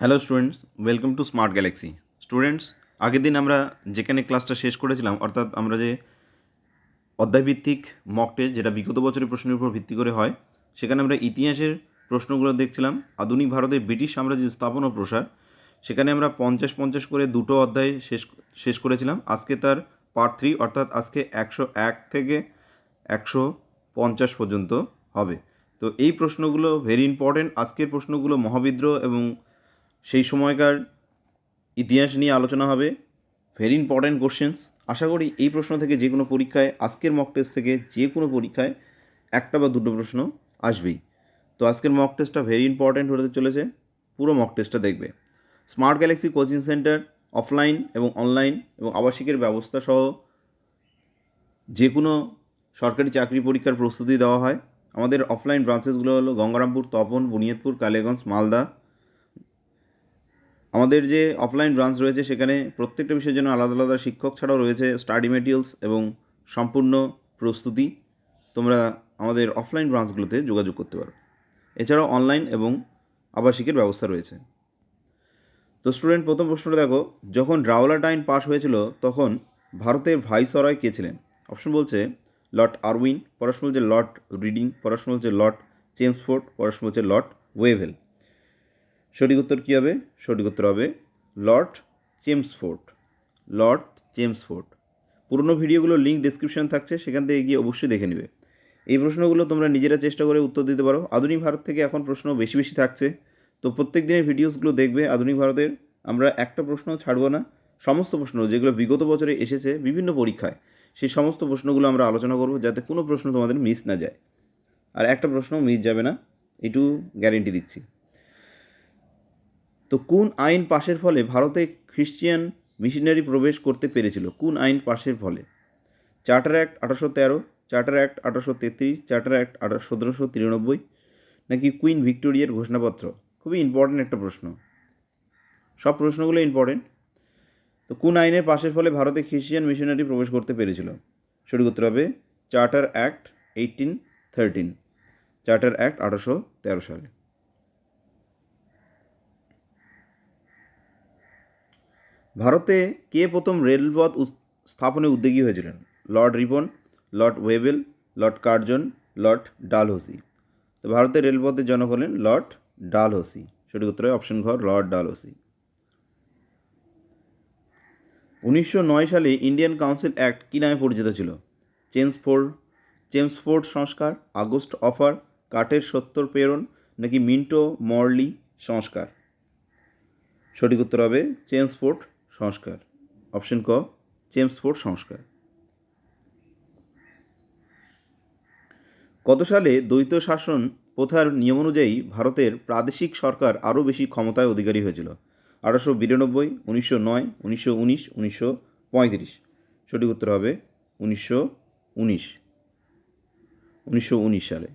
Hello students welcome to Smart Galaxy students আগের দিন আমরা যেখানে ক্লাসটা শেষ করেছিলাম, অর্থাৎ আমরা যে অধ্যায়ভিত্তিক মক টেস্ট যেটা বিগত বছরের প্রশ্নের উপর ভিত্তি করে হয়, সেখানে আমরা ইতিহাসের প্রশ্নগুলো দেখছিলাম। আধুনিক ভারতের ব্রিটিশ সাম্রাজ্যের স্থাপন ও প্রসার, সেখানে আমরা পঞ্চাশ পঞ্চাশ করে দুটো অধ্যায় শেষ শেষ করেছিলাম। আজকে তার পার্ট থ্রি অর্থাৎ আজকে একশো এক থেকে একশো পঞ্চাশ পর্যন্ত হবে। তো এই প্রশ্নগুলো ভেরি ইম্পর্টেন্ট আজকের প্রশ্নগুলো মহাবিদ্রোহ এবং সেই সময়কার ইতিহাস নিয়ে আলোচনা হবে। ভেরি ইম্পর্ট্যান্ট কোশ্চেন্স আশা করি এই প্রশ্ন থেকে যে কোনো পরীক্ষায়, আজকের মক টেস্ট থেকে যে কোনো পরীক্ষায় একটা বা দুটো প্রশ্ন আসবেই। তো আজকের মক টেস্টটা ভেরি ইম্পর্ট্যান্ট হতে চলেছে। পুরো মক টেস্টটা দেখবে। Smart Galaxy coaching centre offline এবং অনলাইন এবং আবাসিকের ব্যবস্থা সহ যে কোনো সরকারি চাকরি পরীক্ষার প্রস্তুতি দেওয়া হয়। আমাদের অফলাইন ব্রাঞ্চেসগুলো হলো গঙ্গারামপুর, তপন, বুনিয়াদপুর কালীগঞ্জ মালদা আমাদের যে অফলাইন ব্রাঞ্চ রয়েছে, সেখানে প্রত্যেকটা বিষয়ের জন্য আলাদা আলাদা শিক্ষক ছাড়াও রয়েছে স্টাডি মেটেরিয়ালস এবং সম্পূর্ণ প্রস্তুতি। তোমরা আমাদের অফলাইন ব্রাঞ্চগুলোতে যোগাযোগ করতে পারো। এছাড়াও অনলাইন এবং আবাসিকের ব্যবস্থা রয়েছে। তো স্টুডেন্ট প্রথম প্রশ্নটা দেখো, যখন রাওলাট আইন পাশ হয়েছিল, তখন ভারতের ভাইসরয় কে ছিলেন? অপশন বলছে লর্ড আরউইন পড়াশোনা বলছে লর্ড রিডিং পড়াশোনা বলছে লর্ড চেমসফোর্ড পড়াশোনা বলছে লর্ড ওয়েভেল সঠিক উত্তর কী হবে? সঠিক উত্তর হবে লর্ড চেমসফোর্ড। Lord Chelmsford. পুরনো ভিডিওগুলোর লিঙ্ক ডিসক্রিপশন থাকছে, সেখান থেকে গিয়ে অবশ্যই দেখে নেবে। এই প্রশ্নগুলো তোমরা নিজেরা চেষ্টা করে উত্তর দিতে পারো। আধুনিক ভারত থেকে এখন প্রশ্ন বেশি বেশি থাকছে। তো প্রত্যেক দিনের ভিডিওসগুলো দেখবে আধুনিক ভারতের। আমরা একটা প্রশ্ন ছাড়বো না। সমস্ত প্রশ্ন যেগুলো বিগত বছরে এসেছে বিভিন্ন পরীক্ষায়, সেই সমস্ত প্রশ্নগুলো আমরা আলোচনা করব যাতে কোনো প্রশ্ন তোমাদের মিস না যায়। আর একটা প্রশ্ন মিস যাবে না এটু গ্যারেন্টি দিচ্ছি। তো কোন আইন পাশের ফলে ভারতে খ্রিশ্চিয়ান মিশনারি প্রবেশ করতে পেরেছিল? কোন আইন পাশের ফলে? চার্টার অ্যাক্ট আঠারোশো তেরো, চার্টার অ্যাক্ট আঠারোশো তেত্রিশ, চার্টার অ্যাক্ট আঠারো সতেরোশো তিরানব্বই নাকি কুইন ভিক্টোরিয়ার ঘোষণাপত্র? খুবই ইম্পর্ট্যান্ট একটা প্রশ্ন। সব প্রশ্নগুলো ইম্পর্টেন্ট তো কোন আইনের পাশের ফলে ভারতে খ্রিশ্চিয়ান মিশনারি প্রবেশ করতে পেরেছিল? সঠিক উত্তর হবে charter act eighteen thirteen charter act আঠারোশো তেরো সালে। ভারতে কে প্রথম রেলপথ স্থাপনে উদ্যোগী হয়েছিলেন? Lord Ripon, Lord Wavell, Lord Curzon, Lord Dalhousie. তো ভারতের রেলপথের জনক হলেন লর্ড ডালহৌসি। সঠিক উত্তর অপশন ঘর, লর্ড ডালহৌসি। উনিশশো নয় সালে ইন্ডিয়ান কাউন্সিল অ্যাক্ট কী নামে পরিচিত ছিল? চেমসফোর্ড চেমসফোর্ড সংস্কার, আগস্ট অফার, কাঠের সত্তর প্রেরণ, নাকি মিন্টো মর্লি সংস্কার? সঠিক উত্তর হবে চেমসফোর্ড সংস্কার। অপশন ক চেমসফোর্ড সংস্কার। কত সালে দ্বৈত শাসন প্রথার নিয়ম অনুযায়ী ভারতের প্রাদেশিক সরকার আরও বেশি ক্ষমতায় অধিকারী হয়েছিল? আঠারোশো বিরানব্বই, উনিশশো নয়, উনিশশো উনিশ, উনিশশো পঁয়ত্রিশ। সঠিক উত্তর হবে উনিশশো উনিশ। উনিশশো উনিশ সালে।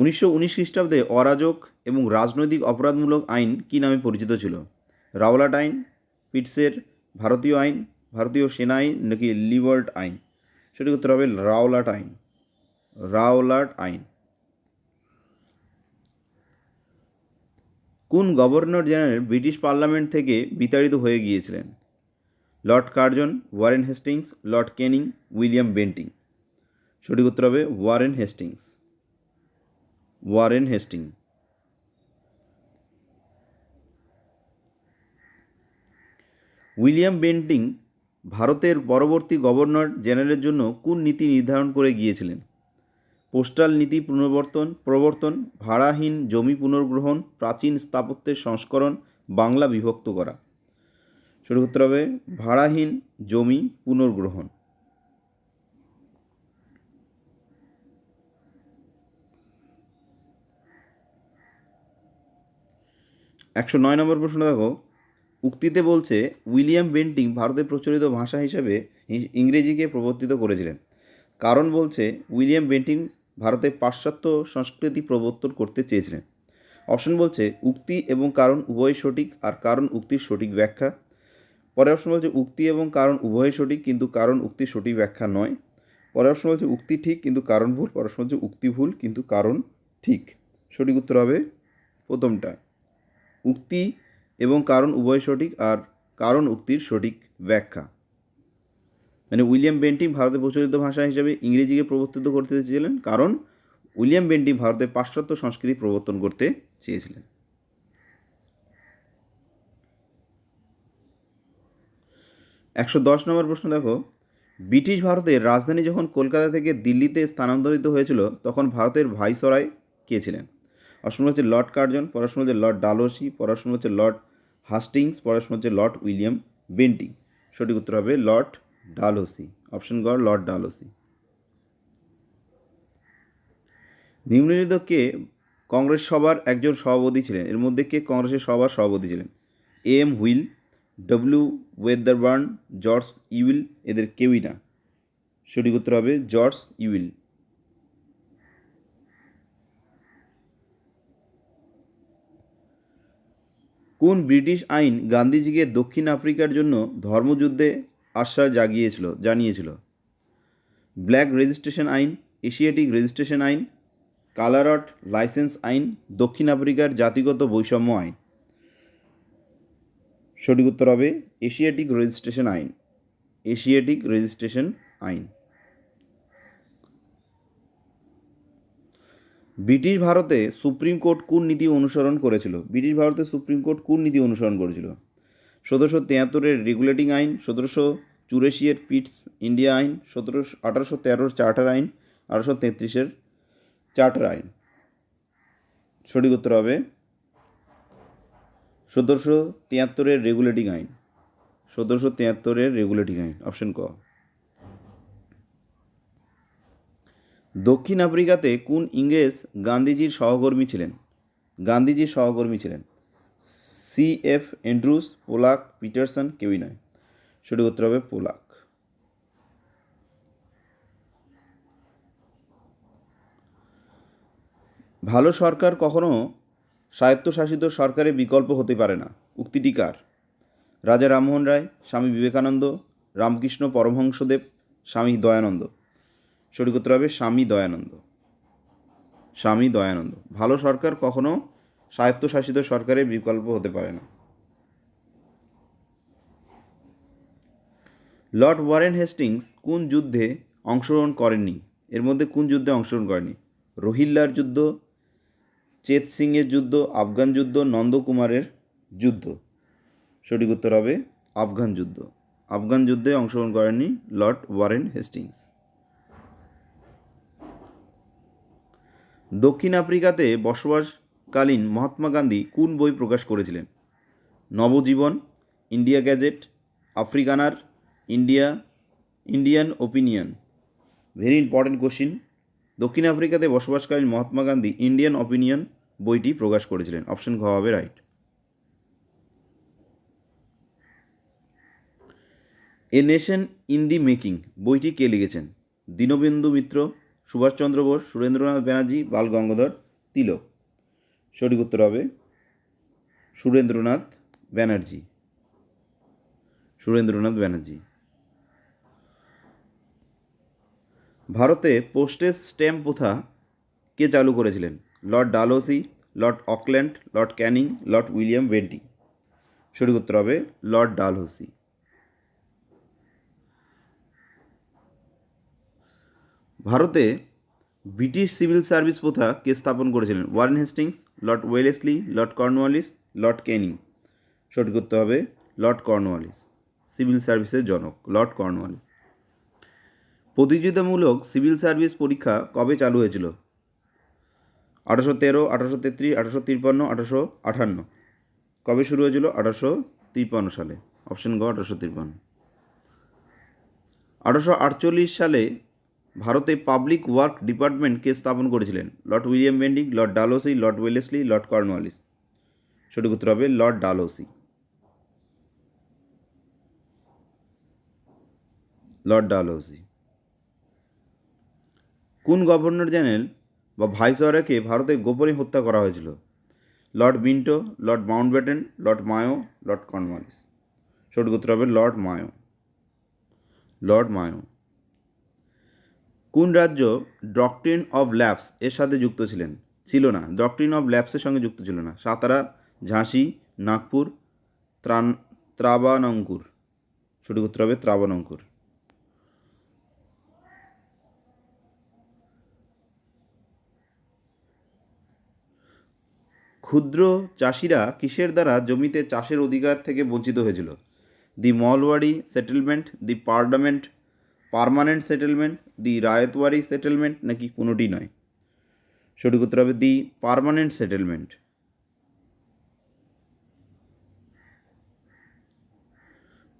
উনিশশো উনিশ খ্রিস্টাব্দে অরাজক এবং রাজনৈতিক অপরাধমূলক আইন কী নামে পরিচিত ছিল? রাওলাট আইন, পিটসের ভারতীয় আইন, ভারতীয় সেনা আইন নাকি লিবার্ট আইন? সঠিক উত্তর হবে রাওলাট আইন। রাওলাট আইন। কোন গভর্নর জেনারেল ব্রিটিশ পার্লামেন্ট থেকে বিতাড়িত হয়ে গিয়েছিলেন? Lord Curzon, Warren Hastings, Lord Canning, William Bentinck. সঠিক উত্তর হবে Warren Hastings. Warren Hastings. William Bentinck ভারতের পরবর্তী গভর্নর জেনারেলের জন্য কোন নীতি নির্ধারণ করে গিয়েছিলেন? পোস্টাল নীতি পুনর্বর্তন, প্রবর্তন, ভাড়াহীন জমি পুনর্গ্রহণ, প্রাচীন স্থাপত্যের সংস্করণ, বাংলা বিভক্ত করা। সঠিক উত্তর হবে, ভাড়াহীন জমি পুনর্গ্রহণ। একশো নয় নম্বর প্রশ্ন দেখো। উক্তিতে বলছে, উইলিয়াম বেন্টিং ভারতে প্রচলিত ভাষা হিসেবে ইংরেজিকে প্রবর্তিত করেছিলেন। কারণ বলছে, উইলিয়াম বেন্টিং ভারতে পাশ্চাত্য সংস্কৃতি প্রবর্তন করতে চেয়েছিলেন। অপশন বলছে, উক্তি এবং কারণ উভয় সঠিক আর কারণ উক্তির সঠিক ব্যাখ্যা। পরের অপশন বলছে, উক্তি এবং কারণ উভয় সঠিক কিন্তু কারণ উক্তির সঠিক ব্যাখ্যা নয়। পরের প্রশ্ন বলছে, উক্তি ঠিক কিন্তু কারণ ভুল। পরের প্রশ্ন হচ্ছে উক্তি ভুল কিন্তু কারণ ঠিক। সঠিক উত্তর হবে প্রথমটা। উক্তি এবং কারণ উভয় সঠিক আর কারণ উক্তির সঠিক ব্যাখ্যা। মানে উইলিয়াম বেন্টিং ভারতে প্রচলিত ভাষা হিসেবে ইংরেজিকে প্রবর্তিত করতে চেয়েছিলেন, কারণ উইলিয়াম বেন্টিং ভারতে পাশ্চাত্য সংস্কৃতি প্রবর্তন করতে চেয়েছিলেন। একশো দশ নম্বর প্রশ্ন দেখো, ব্রিটিশ ভারতের রাজধানী যখন কলকাতা থেকে দিল্লিতে স্থানান্তরিত হয়েছিল, তখন ভারতের ভাইসরায় কে ছিলেন? অষ্টম হচ্ছে লর্ড কার্জন পড়াশোনা হচ্ছে লর্ড ডালোসি পড়াশোনা হচ্ছে লর্ড হাস্টিংস পড়াশোনা হচ্ছে লর্ড উইলিয়াম বেন্টিং। সঠিক উত্তর হবে লর্ড ডালহসি। অপশন গ, লর্ড ডালহসি। নিম্নলিখিত কে কংগ্রেস সভার একজন সভাপতি ছিলেন? এর মধ্যে কে কংগ্রেসের সভার সভাপতি ছিলেন? A M Hume, W Wedderburn, George Yule, এদের কেউই না। সঠিক উত্তর হবে জর্জ ইউইল। কোন ব্রিটিশ আইন গান্ধীজিকে দক্ষিণ আফ্রিকার জন্য ধর্মযুদ্ধে আশ্বাস জাগিয়েছিল, জানিয়েছিল? ব্ল্যাক রেজিস্ট্রেশন আইন, এশিয়াটিক রেজিস্ট্রেশন আইন কালারট লাইসেন্স আইন, দক্ষিণ আফ্রিকার জাতিগত বৈষম্য আইন। সঠিক উত্তর হবে এশিয়াটিক রেজিস্ট্রেশন আইন, এশিয়াটিক রেজিস্ট্রেশন আইন। ব্রিটিশ ভারতে সুপ্রিম কোর্ট কোন নীতি অনুসরণ করেছিল? ব্রিটিশ ভারতে সুপ্রিম কোর্ট কোন নীতি অনুসরণ করেছিল? সতেরোশো তিয়াত্তরের রেগুলেটিং আইন, সতেরোশো চুরাশিয়ের পিটস ইন্ডিয়া আইন, সতেরোশো, আঠারোশো তেরোর চার্টার আইন, আঠারোশো তেত্রিশের চার্টার আইন। সঠিক উত্তর হবে সতেরোশো তিয়াত্তরের রেগুলেটিং আইন। সতেরোশো তিয়াত্তরের রেগুলেটিং আইন, অপশন ক। দক্ষিণ আফ্রিকাতে কোন ইংরেজ গান্ধীজির সহকর্মী ছিলেন? গান্ধীজির সহকর্মী ছিলেন C F Andrews, Polak, Peterson, কেউই নয়। সঠিক উত্তর হবে পোলাক। ভালো সরকার কখনো স্বায়ত্তশাসিত সরকারের বিকল্প হতে পারে না। উক্তিটি কার? রাজা রামমোহন রায়, স্বামী বিবেকানন্দ, রামকৃষ্ণ পরমহংসদেব, স্বামী দয়ানন্দ। সঠিক উত্তর হবে স্বামী দয়ানন্দ। স্বামী দয়ানন্দ। ভালো সরকার কখনো স্বায়ত্তশাসিত সরকারের বিকল্প হতে পারে না। লর্ড ওয়ারেন হেস্টিংস কোন যুদ্ধে অংশগ্রহণ করেননি? এর মধ্যে কোন যুদ্ধে অংশগ্রহণ করেনি রোহিল্লার যুদ্ধ, চেত সিংয়ের যুদ্ধ, আফগান যুদ্ধ নন্দকুমারের যুদ্ধ। সঠিক উত্তর হবে আফগান যুদ্ধ। আফগান যুদ্ধে অংশগ্রহণ করেননি লর্ড ওয়ারেন হেস্টিংস। দক্ষিণ আফ্রিকাতে বসবাসকালীন মহাত্মা গান্ধী কোন বই প্রকাশ করেছিলেন? Navajivan, India gazette, Afrikaner, India, Indian opinion. Very important question দক্ষিণ আফ্রিকাতে বসবাসকালীন মহাত্মা গান্ধী ইন্ডিয়ান অপিনিয়ন বইটি প্রকাশ করেছিলেন। অপশন ঘ হবে right a nation in the making বইটি কে লিখেছেন? দীনবন্ধু মিত্র সুভাষচন্দ্র বোস, সুরেন্দ্রনাথ ব্যানার্জি, বাল গঙ্গাধর তিলক। সঠিক উত্তর হবে সুরেন্দ্রনাথ ব্যানার্জি। সুরেন্দ্রনাথ ব্যানার্জি। ভারতে পোস্টেজ স্ট্যাম্প প্রথা কে চালু করেছিলেন? Lord Dalhousie Lord Auckland, Lord Canning, Lord William Bentinck. সঠিক উত্তর হবে লর্ড ডালহসি। ভারতে ব্রিটিশ সিভিল সার্ভিস প্রথা কে স্থাপন করেছিলেন? Warren Hastings, Lord Wellesley, Lord Cornwallis, Lord Canning সঠিক করতে হবে লর্ড কর্নওয়ালিস, সিভিল সার্ভিসের জনক, লর্ড কর্নওয়ালিস। প্রতিযোগিতামূলক সিভিল সার্ভিস পরীক্ষা কবে চালু হয়েছিল? আঠারোশো তেরো, আঠারোশো তেত্রিশ, আঠারোশো তিপ্পান্ন, আঠারোশো আঠান্ন। কবে শুরু হয়েছিল? আঠারোশো তিপ্পান্ন সালে। অপশন গ, আঠারোশো তিপ্পান্ন। আঠারোশো আটচল্লিশ সালে ভারতে পাবলিক ওয়ার্ক ডিপার্টমেন্টকে স্থাপন করেছিলেন Lord William Bentinck, Lord Dalhousie, Lord Wellesley, Lord Cornwallis. সঠিক উত্তর হবে লর্ড ডালোসি। লর্ড ডালহৌসি কোন গভর্নর জেনারেল বা ভাইসরয়কে ভারতে গোপনে হত্যা করা হয়েছিল? Lord Minto, Lord Mountbatten, Lord Mayo, Lord Cornwallis. সঠিক উত্তর হবে লর্ড মায়ো। Lord mayo. কোন রাজ্য ডক্ট্রিন অফ ল্যাবস এর সাথে যুক্ত ছিলেন? ছিল না। ডক্ট্রিন অফ ল্যাবসের সঙ্গে যুক্ত ছিল না। সাতারা, ঝাঁসি, নাগপুর ত্রান ত্রাবানঙ্কুর। সঠিক উত্তর হবে ত্রাবানঙ্কুর। ক্ষুদ্র চাষিরা কিসের দ্বারা জমিতে চাষের অধিকার থেকে বঞ্চিত হয়েছিল? The Mahalwari settlement, the parliament permanent settlement, the Ryotwari settlement নাকি কোনোটি নয়? সঠিক উত্তর হবে দি পার্মানেন্ট সেটেলমেন্ট।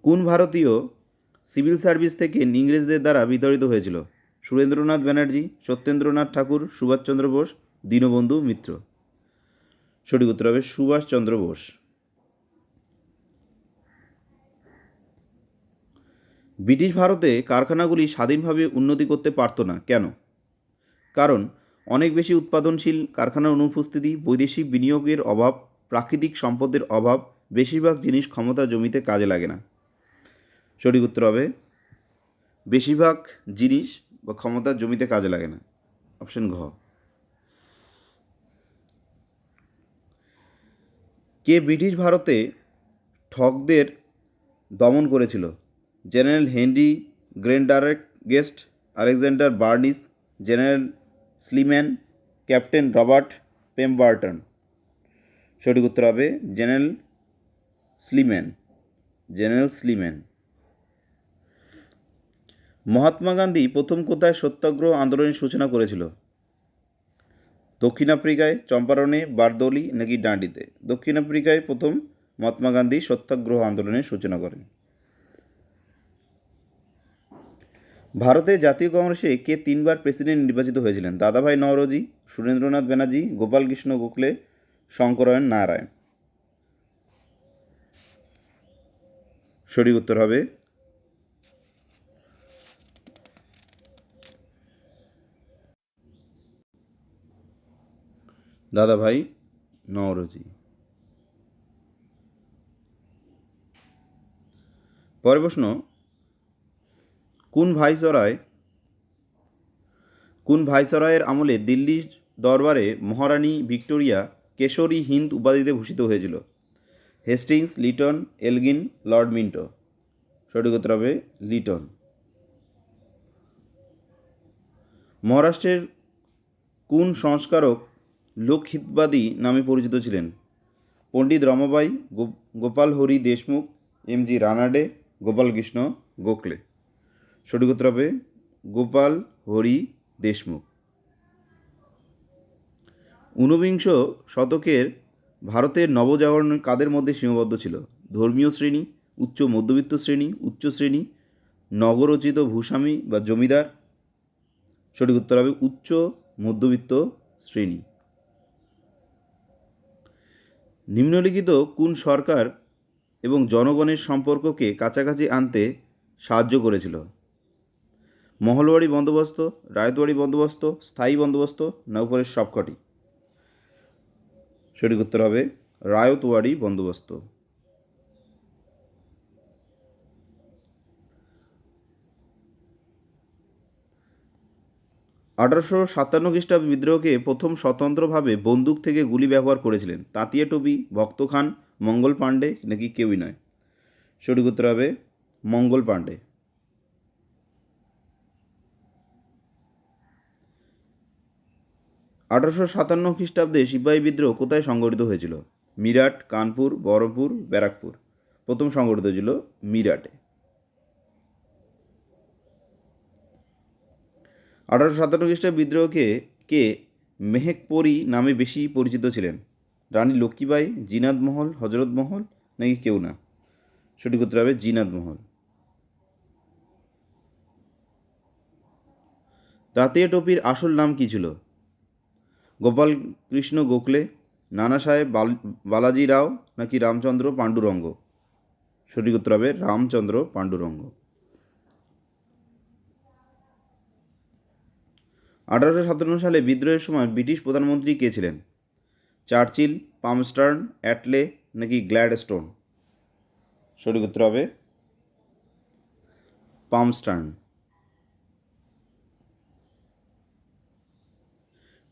কোন ভারতীয় সিভিল সার্ভিস থেকে ইংরেজদের দ্বারা বিতাড়িত হয়েছিল? সুরেন্দ্রনাথ ব্যানার্জি, সত্যেন্দ্রনাথ ঠাকুর, সুভাষচন্দ্র বোস, দীনবন্ধু মিত্র। সঠিক উত্তর হবে সুভাষচন্দ্র বোস। ব্রিটিশ ভারতে কারখানাগুলি স্বাধীনভাবে উন্নতি করতে পারত না। কেন? কারণ, অনেক বেশি উৎপাদনশীল কারখানার অনুপস্থিতি, বৈদেশিক বিনিয়োগের অভাব, প্রাকৃতিক সম্পদের অভাব, বেশিরভাগ জিনিস ক্ষমতা জমিতে কাজে লাগে না। সঠিক উত্তর হবে, বেশিরভাগ জিনিস বা ক্ষমতা জমিতে কাজে লাগে না। অপশন ঘ। কে ব্রিটিশ ভারতে ঠগদের দমন করেছিল? জেনারেল হেনরি গ্রেন্ডারেক guest Alexander Burnes, General Sleeman, Captain Robert Pemberton. সঠিক উত্তর হবে General Sleeman General Sleeman. Mahatma Gandhi প্রথম কোথায় সত্যাগ্রহ আন্দোলনের সূচনা করেছিল? দক্ষিণ আফ্রিকায় চম্পারণে, বারদৌলি নাকি ডান্ডিতে? দক্ষিণ আফ্রিকায় প্রথম মহাত্মা গান্ধী সত্যাগ্রহ আন্দোলনের সূচনা করেন। ভারতের জাতীয় কংগ্রেসে কে তিনবার প্রেসিডেন্ট নির্বাচিত হয়েছিলেন? দাদাভাই নওরোজি, সুরেন্দ্রনাথ ব্যানার্জি গোপালকৃষ্ণ গোখলে শঙ্করায়ণ নারায়ণ। সঠিক উত্তর হবে দাদাভাই নওরোজি। পরের প্রশ্ন কোন ভাইসরয়, কোন ভাইসরয়ের আমলে দিল্লির দরবারে মহারানী ভিক্টোরিয়া কেশরী হিন্দ উপাধিতে ভূষিত হয়েছিল? Hastings, Lytton, Elgin, Lord Minto. সঠিক উত্তর হবে লিটন। মহারাষ্ট্রের কোন সংস্কারক লোকহিতবাদী নামে পরিচিত ছিলেন? Pandit Ramabai Gopal Hari Deshmukh, M G Ranade Gopalkrishna Gokhale. সঠিক উত্তর হবে। গোপাল, হরি, দেশমুখ। ঊনবিংশ শতকের ভারতের নবজাগরণ কাদের মধ্যে সীমাবদ্ধ ছিল? ধর্মীয় শ্রেণি, উচ্চ মধ্যবিত্ত শ্রেণি, উচ্চ শ্রেণি, নগরচিত ভূস্বামী বা জমিদার? সঠিক উত্তর হবে উচ্চ মধ্যবিত্ত শ্রেণি। নিম্নলিখিত কোন সরকার এবং জনগণের সম্পর্ককে কাছাকাছি আনতে সাহায্য করেছিল? মহলবাড়ি বন্দোবস্ত, রায়তবাড়ি বন্দোবস্ত, স্থায়ী বন্দোবস্ত না উপরের সবকটি। সঠিক উত্তর হবে রায়তওয়াড়ি বন্দোবস্ত। আঠারোশো সাতান্ন খ্রিস্টাব্দ বিদ্রোহকে প্রথম স্বতন্ত্রভাবে বন্দুক থেকে গুলি ব্যবহার করেছিলেন। তাঁতিয়া টুপি, ভক্ত খান, মঙ্গল পাণ্ডে নাকি কেউই নয়? সঠিক উত্তর হবে মঙ্গল পাণ্ডে। আঠারোশো সাতান্ন খ্রিস্টাব্দে সিপাহী বিদ্রোহ কোথায় সংগঠিত হয়েছিল? মিরাট, কানপুর, বহরমপুর, ব্যারাকপুর। প্রথম সংগঠিত হয়েছিল মিরাটে। আঠারোশো সাতান্ন খ্রিস্টাব্দে বিদ্রোহকে কে মেহেকপরি নামে বেশি পরিচিত ছিলেন? রানী লক্ষ্মীবাই জিনাদ মহল, হজরত মহল, নাকি কেউ না? সঠিক উত্তর হবে জিনাদ মহল। তাঁতিয়া টুপির আসল নাম কী ছিল? গোপাল কৃষ্ণ গোখলে, নানা সাহেব বাল- বালাজি রাও নাকি রামচন্দ্র পাণ্ডুরঙ্গ? সঠিক উত্তর হবে রামচন্দ্র পাণ্ডুরঙ্গ। আঠারোশো সাতান্ন সালে বিদ্রোহের সময় ব্রিটিশ প্রধানমন্ত্রী কে ছিলেন? চার্চিল, পামস্টার্ন, অ্যাটলে নাকি গ্ল্যাডস্টোন? সঠিক উত্তর হবে পামস্টার্ন।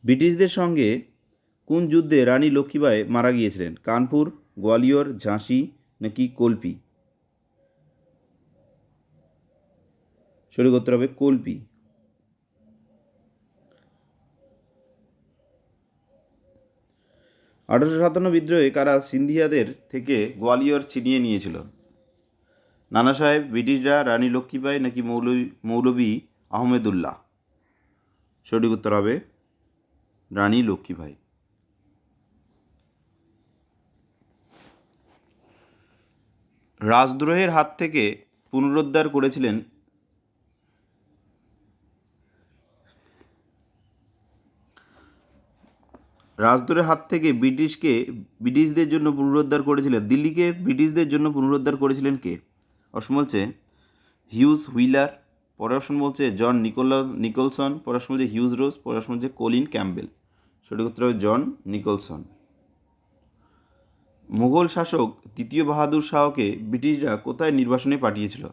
ব্রিটিশদের সঙ্গে কোন যুদ্ধে রানী লক্ষ্মীবাই মারা গিয়েছিলেন? কানপুর, গোয়ালিয়র, ঝাঁসি নাকি কল্পি? সঠিক উত্তর হবে কল্পি। আঠারোশো সাতান্ন বিদ্রোহে কারা সিন্ধিয়াদের থেকে গোয়ালিয়র ছিনিয়ে নিয়েছিল? নানা সাহেব, ব্রিটিশরা, রানী লক্ষ্মীবাই নাকি মৌলভী মৌলভী আহমেদুল্লাহ? সঠিক উত্তর হবে রানী লক্ষ্মীবাই রাজদ্রোহের হাত থেকে পুনরুদ্ধার করেছিলেন রাজদ্রোহের হাত থেকে ব্রিটিশকে, ব্রিটিশদের জন্য পুনরুদ্ধার করেছিলেন, দিল্লিকে ব্রিটিশদের জন্য পুনরুদ্ধার করেছিলেন কে? অপশন বলছে হিউজ হুইলার, পরের অপশন বলছে জন নিকোলা, নিকোলসন, পরের অপশন বলছে হিউজ রোজ, পরের অপশন বলছে কলিন ক্যাম্বেল সঠিক উত্তর হবে জন নিকলসন। মুঘল শাসক তৃতীয় বাহাদুর শাহকে ব্রিটিশরা কোথায় নির্বাসনে পাঠিয়েছিল?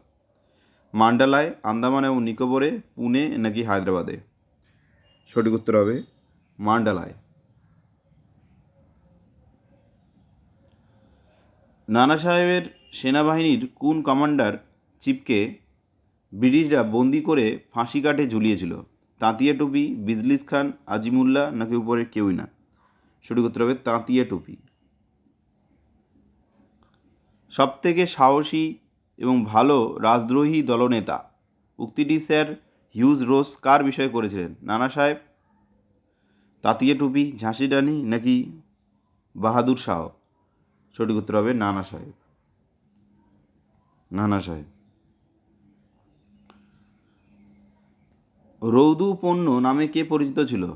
মান্ডালায়, আন্দামান এবং নিকোবরে, পুনে নাকি হায়দ্রাবাদে? সঠিক উত্তর হবে মান্ডালায়। নানা সাহেবের সেনাবাহিনীর কোন কমান্ডার চিপকে ব্রিটিশরা বন্দি করে ফাঁসি কাঠে ঝুলিয়েছিল? তাঁতিয়া টুপি, বিজলিস খান, আজিমুল্লাহ নাকি উপরে কেউই না? সঠিক উত্তর হবে তাঁতিয়া টুপি। সবথেকে সাহসী এবং ভালো রাজদ্রোহী দলনেতা, উক্তিটি স্যার হিউজ রোজ কার বিষয়ে করেছিলেন? নানা সাহেব, তাঁতিয়া টুপি, ঝাঁসি রানী নাকি বাহাদুর শাহ? সঠিক উত্তর হবে নানা সাহেব। নানা সাহেব। রৌদু পণ্য নামে কে পরিচিত ছিল?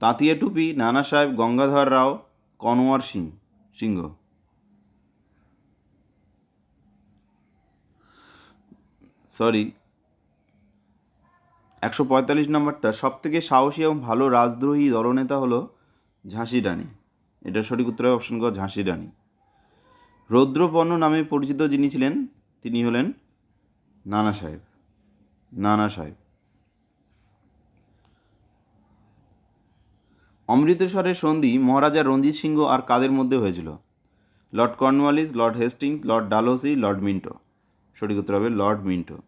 তাঁতিয়া টুপি নানা সাহেব গঙ্গাধর রাও, কনোয়ার সিং, সিংহ। সরি, একশো পঁয়তাল্লিশ নম্বরটা। সব থেকে সাহসী এবং ভালো রাজদ্রোহী দলনেতা হলো ঝাঁসি রানী। এটা সঠিক উত্তর অপশন ক ঝাঁসি রানী। রৌদ্রপর্ণ নামে পরিচিত যিনি ছিলেন, তিনি হলেন নানা সাহেব। নানা সাহেব। অমৃতসরের সন্ধি মহারাজা রঞ্জিত সিংহ আর কাদের মধ্যে হয়েছিল? Lord Cornwallis, Lord Hastings, Lord Dalhousie, Lord Minto. সঠিক উত্তর হবে লর্ড মিন্টো।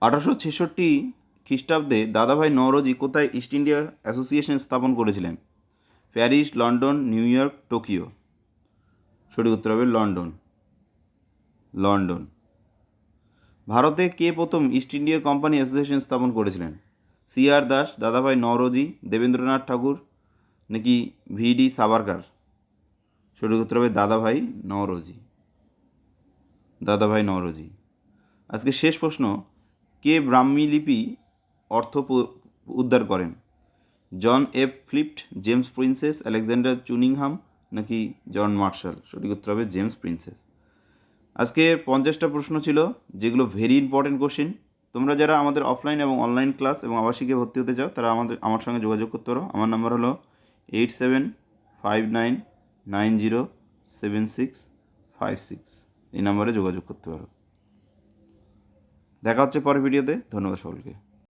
আঠারোশো ছেষট্টি খ্রিস্টাব্দে দাদাভাই নওরোজি কোথায় ইস্ট ইন্ডিয়া অ্যাসোসিয়েশন স্থাপন করেছিলেন? Paris, London, New York, Tokyo. সঠিক উত্তর হবে লন্ডন। লন্ডন। ভারতে কে প্রথম ইস্ট ইন্ডিয়া কোম্পানি অ্যাসোসিয়েশন স্থাপন করেছিলেন? সি আর দাস, দাদাভাই নওরোজি, দেবেন্দ্রনাথ ঠাকুর, নাকি ভি ডি সাভারকার। সঠিক উত্তর হবে দাদাভাই নওরোজি। দাদাভাই নওরোজি। আজকে শেষ প্রশ্ন, কে ব্রাহ্মী লিপি অর্থ উদ্ধার করেন? John F Fleet, James Prinsep, Alexander Cunningham, নাকি জন মার্শাল? সঠিক উত্তর হবে জেমস প্রিন্সেস। আজকে পঞ্চাশটা প্রশ্ন ছিল, যেগুলো ভেরি ইম্পর্টেন্ট কোশ্চেন তোমরা যারা আমাদের অফলাইন এবং অনলাইন ক্লাস এবং আবাসিকে ভর্তি হতে চাও, তারা আমাদের, আমার সঙ্গে যোগাযোগ করতে পারো। আমার নাম্বার হলো eight seven five nine nine zero seven six five six এই নাম্বারে যোগাযোগ করতে পারো। দেখা হচ্ছে পরের ভিডিওতে ধন্যবাদ সকলকে।